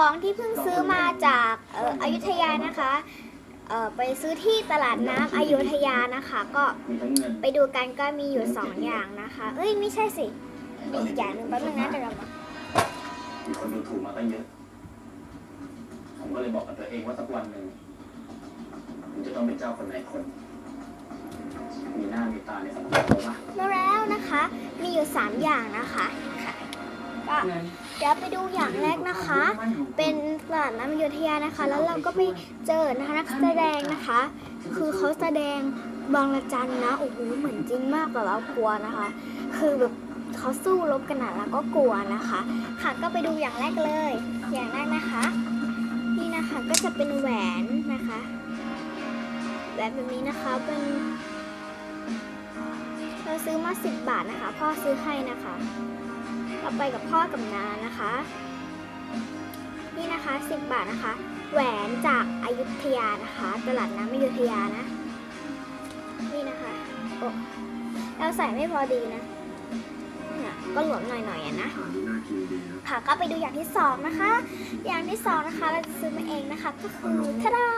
ของที่เพิ่งซื้อมาจากเอ่ออยุธยานะคะเอ่อไปซื้อที่ตลาดน้ำอยุธยานะคะ ก็มีทั้งเงินไปดูกันก็มีอยู่สองอย่างนะคะ เอ้ยไม่ใช่สิมีอีกอย่างหนึ่งแป๊บนึงนะเดี๋ยวเรามามีคนดูถูกมาตั้งเยอะ ผมก็เลยบอกกับตัวเองว่าสักวันหนึ่งผมจะต้องเป็นเจ้าคนไหนคน มีหน้ามีตาในสังคมเราบ้างมาแล้วนะคะ มีอยู่สามอย่างนะคะค่ะก็ เดี๋ยวไปดูอย่างแรกนะคะ เป็นตลาดน้ำอยุธยานะคะ แล้วเราก็ไปเจอนะคะนักแสดงนะคะ คือเขาแสดงบางระจันนะโอ้โหเหมือนจริงมากแต่เรากลัวนะคะ คือแบบเขาสู้รบกันนะแล้วก็กลัวนะคะ ค่ะก็ไปดูอย่างแรกเลย อย่างแรกนะคะ นี่นะคะก็จะเป็นแหวนนะคะแหวนแบบนี้นะคะเป็นเราซื้อมาสิบบาทนะคะ พ่อซื้อให้นะคะ เราไปกับพ่อกับน้านะคะ นี่นะคะสิบบาทนะคะ แหวนจากอายุทยานะคะ ตลาดน้ำอยุธยานะ นี่นะคะโอ้เราใส่ไม่พอดีนะเนี่ยก็หลวมหน่อยๆอะนะค่ะก็ไปดูอย่างที่สองนะคะ อย่างที่สองนะคะเราจะซื้อมาเองนะคะก็คือทาดา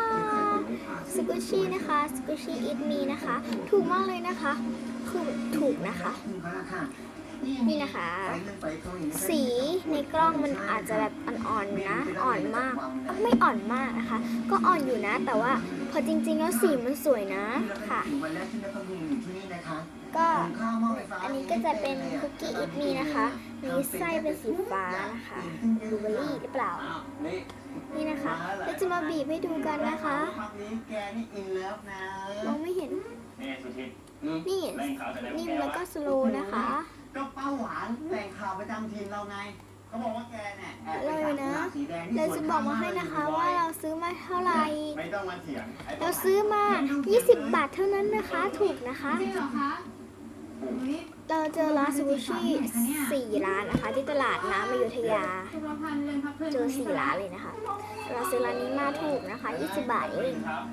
สกุชี่นะคะสกุชี่อิทมีนะคะ ถูกมากเลยนะคะ คือถูกนะคะ นี่นะคะ สีในกล้องมันอาจจะแบบอ่อนๆนะ อ่อนมากเอ้าไม่อ่อนมากนะคะ ก็อ่อนอยู่นะ แต่ว่าพอจริงๆแล้วสีมันสวยนะค่ะวันแรกที่แม่พักอยู่ที่นี่นะคะก็ข้าวหม้อไฟฟ้าอันนี้ก็จะเป็นคุกกี้อิทมีนะคะ มีไส้เป็นสีฟ้านะคะบลูเบอร์รี่หรือเปล่า นี่นี่นะคะเราจะมาบีบให้ดูกันนะคะพักนี้แกนี่อินเลิฟนะมองไม่เห็นนี่สุธิตนี่แรงขาวจะได้นิ่มแก้แล้ววะก็สโลว์นะคะ ก็ป้าหวานแต่งข่าวประจำทีมเราไงเขาบอกว่าแกเนี่ยแอบไปเลยนะสั่งสีแดงที่เราสวนจะบอกมาให้นะคะ ว่าเราซื้อมาเท่าไหร่ ไม่ต้องมาเถียงไอ้เราซื้อมา 20 บาทเท่านั้นนะคะ ถูกนะคะ จริงเหรอคะอุ๊ยเราเจอร้านซูชิสี่ร้านนะคะ ที่ตลาดน้ำอยุธยา สุรพันธ์เรือนพักเพื่อนเจอสี่ร้านเลยนะคะ เราซื้อร้านนี้มาถูกนะคะ 20 บาทเองครับ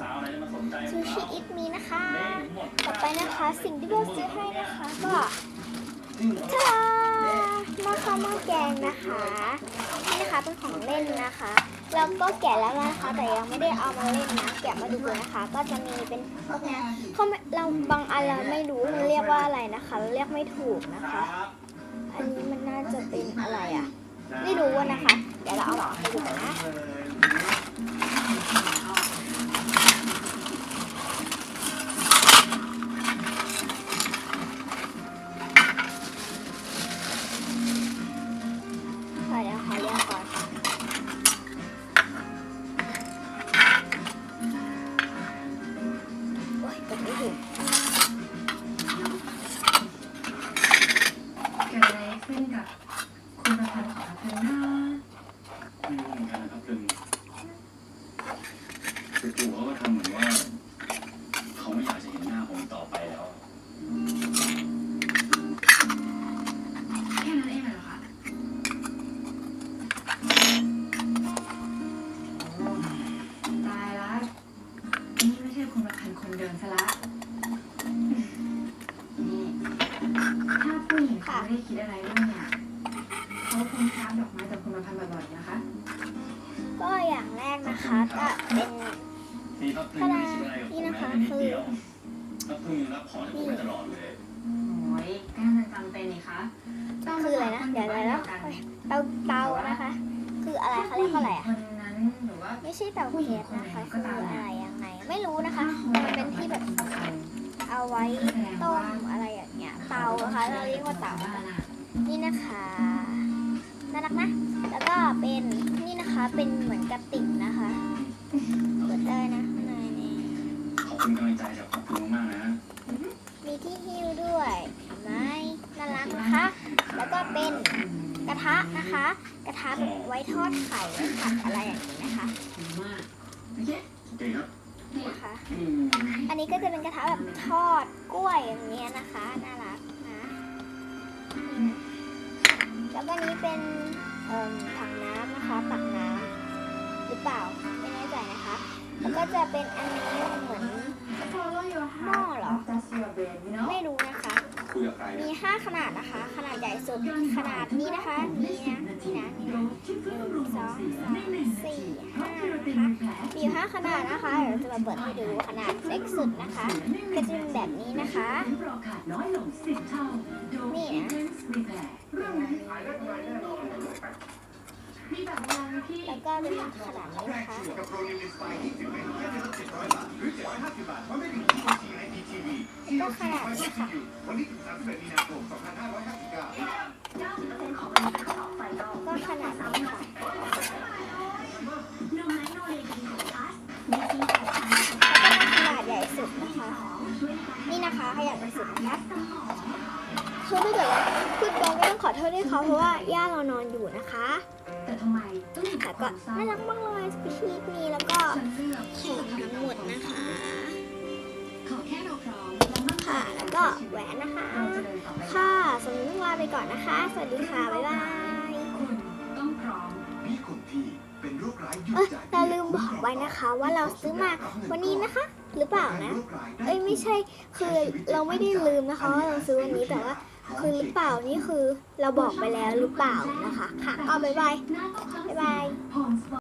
สาวอะไรจะมาสนใจซูชิอิทมีนะคะนี่หมดต่อไปนะคะสิ่งที่เราซื้อให้นะคะ ก็ ทาดาหม้อข้าวหม้อแกงนะคะนี่นะคะเป็นของเล่นนะคะแล้วก็แกะแล้วนะคะ แต่ยังไม่ได้เอามาเล่นนะแกะมาดูนะคะ ก็จะมีเป็นพวกเนี้เขาเราบางอันเราไม่รู้มันเรียกว่าอะไรนะคะเราเรียกไม่ถูกนะคะ อันนี้มันน่าจะเป็นอะไรอะ ไม่รู้นะคะ เดี๋ยวเราเอาออกให้ดูกันนะ ก็ทำเหมือนว่า เขาไม่อยากจะเห็นหน้าผมต่อไปแล้ว แค่นั้นเองเหรอคะตายละนี่ไม่ใช่คุณประพันธ์คนเดิมซะละนี่ถ้าผู้หญิงเขาไม่ได้คิดอะไรด้วยเนี่ยเขาคงทับดอกไม้จากคุณประพันธ์บ่อยๆนะคะ ก็อย่างแรกนะคะก็เป็น นี่ก็พึ่งไม่ซื้ออะไรกับผมแม้แต่นิดเดียวก็พึ่งรับของจากผมมาตลอดเลยโอ้ยก็มันจำเป็นนี่คะคืออะไรนะเดี๋ยวอะไรแล้วเตาเตานะคะ คืออะไรเขาเรียกว่าอะไรอะคนนั้นหรือว่าไม่ใช่เตาแก๊สนะคะคืออะไรยังไง ไม่รู้นะคะแต่มันเป็นที่แบบเอาไว้ต้มอะไรอย่างเงี้ยเตานะคะเราเรียกว่าเตาบ้านอะนี่นะคะน่ารักนะแล้วก็เป็นนี่นะคะเป็นเหมือนกระติกนะคะเปิดได้นะข้างในนี่ ขอบคุณกำลังใจจากขอบคุณมากๆนะมีที่หิ้วด้วยเห็นไหมน่ารักนะคะ แล้วก็เป็นกระทะนะคะ กระทะแบบไว้ทอดไข่ไว้ผัดอะไรอย่างนี้นะคะดีมากโอเคครับนี่นะคะอืมอันนี้ก็จะเป็นกระทะแบบทอดกล้วยอย่างเงี้ยนะคะน่ารักนะนี่นะแล้วก็นี้เป็นเอ่อถังน้ำนะคะตักน้ำหรือเปล่าไม่แน่ใจนะคะ แล้วก็จะเป็นอันนี้เหมือน Follow your หม้อเหรอ That's your brain you know ไม่รู้นะคะคุยกับใครมี5ขนาดนะคะ ขนาดใหญ่สุด ขนาดนี้นะคะ นี่นะ นี่นะนี่นะหนึ่งสอสี่ห้านะคะมีอยู่ห้าขนาดนะคะเดี๋ยวเราจะมาเปิดให้ดูขนาดเล็กสุดนะคะ ก็จะเป็นแบบนี้นะคะ นี่นะ มีแบบยังที่แล้วก็จะเป็นขนาดนี้นะคะกับโปรลิมิสไฟ20เมตรแค่เดือนละ700บาทหรือ750บาทเพราะไม่ถึง TOT IPTV ก็ขนาดนี้ค่ะวันนี้ถึง31มีนาคม2559ก็ขนาดนี้ค่ะแล้วก็ขนาดใหญ่สุดนะคะ นี่นะคะขนาดใหญ่สุดนะคะคือถ้าเกิดว่าพูดตรงก็ต้อง ขอโทษด้วยเขาเพราะว่าย่าเรานอนอยู่นะคะ แต่ทำไมต้องมีแต่ก็น่ารักมากเลยสปีชีส์นี้แล้วก็ฉันเลือกของทั้งหมดนะคะ ขอแค่เราพร้อมและมั่นใจค่ะแล้วก็แหวนนะคะเราจะเดินต่อไปค่ะสำหรับวันนี้ลาไปก่อนนะคะ สวัสดีค่ะ บ๊ายบายคุณต้องพร้อมมีคนที่เป็นโรคร้ายหยุดเอ้ยจ่ายเราลืมบอกไว้นะคะว่าเราซื้อมาวันนี้นะคะ หรือเปล่านะ เอ้ยไม่ใช่คือเราไม่ได้ลืมนะคะว่าเราซื้อวันนี้แต่ว่า คือหรือเปล่านี่คือเราบอกไปแล้วหรือเปล่านะคะ ค่ะก็บ๊ายบายบ๊ายบาย